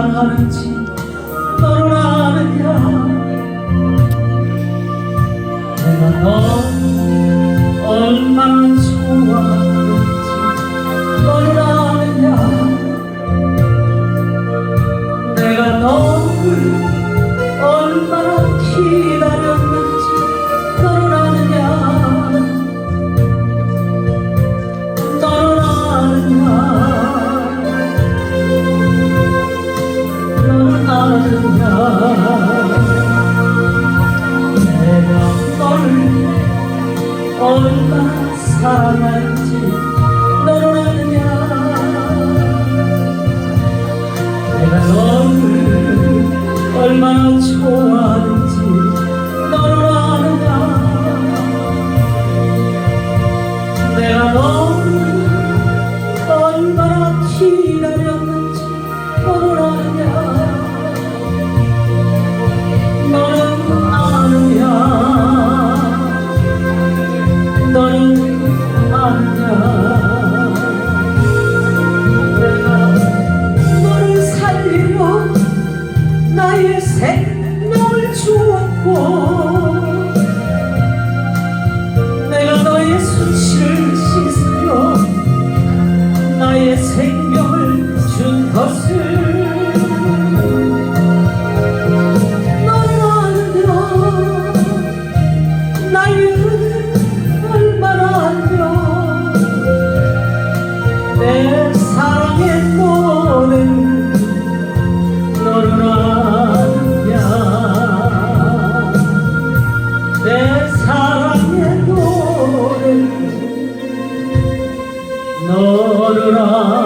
아는지 너를 아느냐. 내가 너 얼마나 좋아하는지 너를 아느냐. 내가 너를 얼마나 기다렸는지 너를 아느냐. 너를 아느냐 내가 너를 얼마나 사랑하는지 我 너를 아느냐